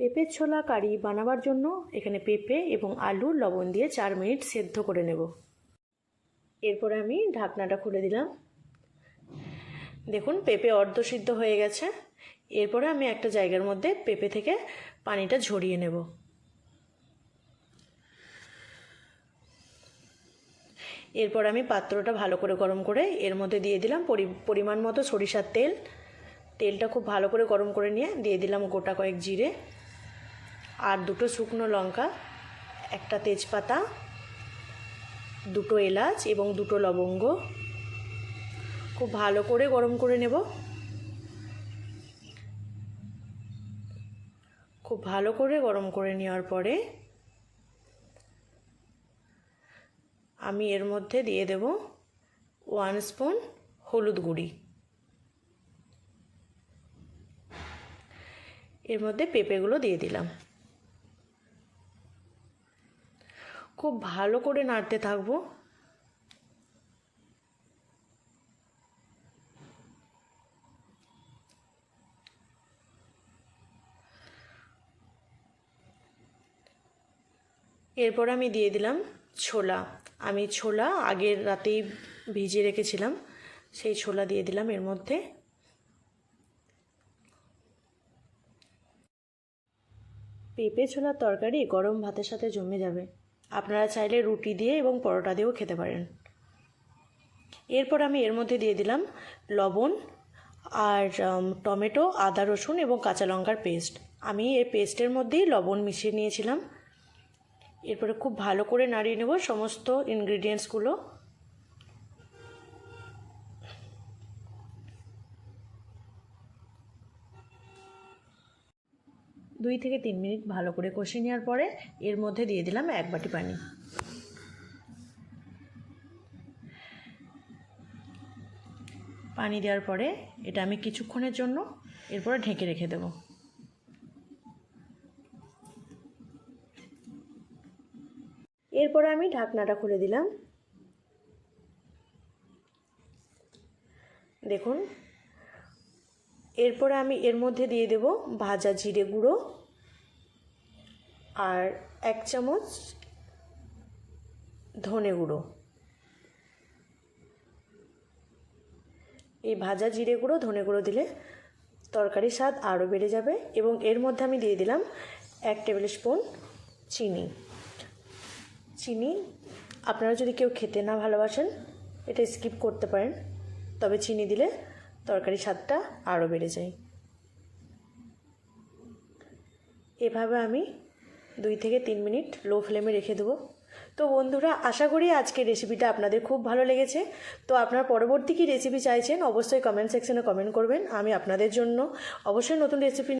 পেঁপের ছোলা কারি বানাবার জন্য এখানে পেঁপে এবং আলু, লবণ দিয়ে চার মিনিট সেদ্ধ করে নেব। এরপরে আমি ঢাকনাটা খুলে দিলাম। দেখুন, পেঁপে অর্ধসিদ্ধ হয়ে গেছে। এরপরে আমি একটা জায়গার মধ্যে পেঁপে থেকে পানিটা ঝরিয়ে নেব। এরপর আমি পাত্রটা ভালো করে গরম করে এর মধ্যে দিয়ে দিলাম পরি- পরিমাণ মতো সরিষার তেল। তেলটা খুব ভালো করে গরম করে নিয়ে দিয়ে দিলাম গোটা কয়েক জিরে। আর দুটো শুকনো লঙ্কা, একটা তেজপাতা, দুটো এলাচ এবং দুটো লবঙ্গ। খুব ভালো করে গরম করে নেব। খুব ভালো করে গরম করে নেওয়ার পরে আমি এর মধ্যে দিয়ে দেব ওয়ান স্পুন হলুদ গুঁড়ি। এর মধ্যে পেঁপেগুলো দিয়ে দিলাম। খুব ভালো করে নাড়তে থাকব। এরপর আমি দিয়ে দিলাম ছোলা। আমি ছোলা আগের রাতেই ভিজিয়ে রেখেছিলাম, সেই ছোলা দিয়ে দিলাম এর মধ্যে। পেঁপে ছোলার তরকারি গরম ভাতের সাথে জমে যাবে। আপনারা চাইলে রুটি দিয়ে এবং পরোটা দিয়েও খেতে পারেন। এরপর আমি এর মধ্যে দিয়ে দিলাম লবণ আর টমেটো, আদা, রসুন এবং কাঁচা লঙ্কার পেস্ট। আমি এই পেস্টের মধ্যেই লবণ মিশিয়ে নিয়েছিলাম। এরপরে খুব ভালো করে নাড়িয়ে নেব সমস্ত ইনগ্রিডিয়েন্টসগুলো দুই থেকে তিন মিনিট ভালো করে কষে নেওয়ার পরে এর মধ্যে দিয়ে দিলাম এক বাটি পানি। পানি দেওয়ার পরে এটা আমি কিছুক্ষণের জন্য এরপরে ঢেকে রেখে দেবো। এরপরে আমি ঢাকনাটা খুলে দিলাম। দেখুন এরপরে আমি এর মধ্যে দিয়ে দেব ভাজা জিরে গুঁড়ো আর এক চামচ ধনে গুঁড়ো। এই ভাজা জিরে গুঁড়ো, ধনে গুঁড়ো দিলে তরকারির স্বাদ আরও বেড়ে যাবে এবং এর মধ্যে আমি দিয়ে দিলাম এক টেবিল স্পুন চিনি। চিনি আপনারা যদি কেউ খেতে না ভালোবাসেন, এটা স্কিপ করতে পারেন, তবে চিনি দিলে তরকারির স্বাদটা আরও বেড়ে যায়। এভাবে আমি দুই থেকে তিন মিনিট লো ফ্লেমে রেখে দেবো। তো বন্ধুরা, আশা করি আজকের রেসিপিটা আপনাদের খুব ভালো লেগেছে। তো আপনার পরবর্তী কী রেসিপি চাইছেন, অবশ্যই কমেন্ট সেকশনে কমেন্ট করবেন। আমি আপনাদের জন্য অবশ্যই নতুন রেসিপি